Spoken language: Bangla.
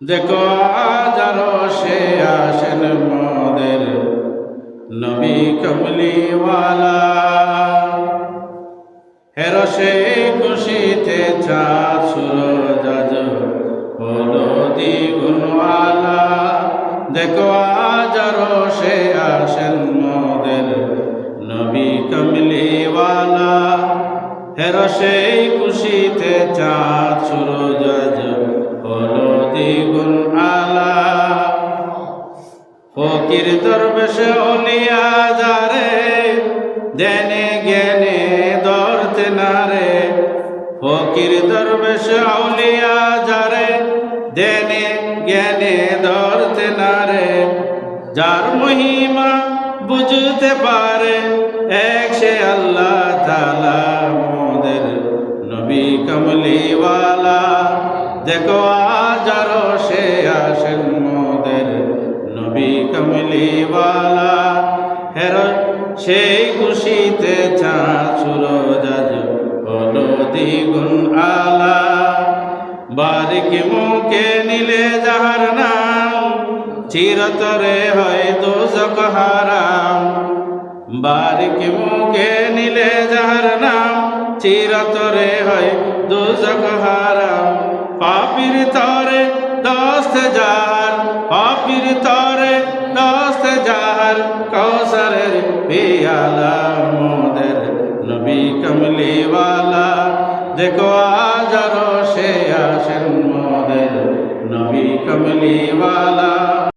দেখো আজ আরও সে আসেন মোদের নবী কমলিওয়ালা। হের সে খুশিতে চাঁদ সুরজ হলো দ্বিগুণওয়ালা। দেখো আজ আরও সে আসেন মোদের নবী কমলিওয়ালা। হের সেই হলো আলা ফকির দরবেশে অলিয়া যারে, দেনে জ্ঞানে দরতে নারে। ফকির দরবেশে অলিয়া যারে, দেনে জ্ঞানে দরতে নারে। যার মহিমা বুঝতে পারে, এক সে আল্লাহ তালা মোদের নবী কমলিওয়ালা। দেখো কমলিওয়ালা হের সেই খুশিতে চাঁদ সুরজ আজ হলো দ্বিগুণ আলা। বারিক মুখে নিলে যাহার নাম, চিরতরে হয় দোজক হারাম। বারিক মুখে নিলে যাহার নাম, চিরতরে হয় দোজক হারাম। পাপির তরে দস্ত যাহার পাপির তরে দস্ত যাহার কৌসরের পিয়ালা মোদের নবী কমলিওয়ালা। দেখো আজ আরও সে আসেন মোদের নবী কমলিওয়ালা।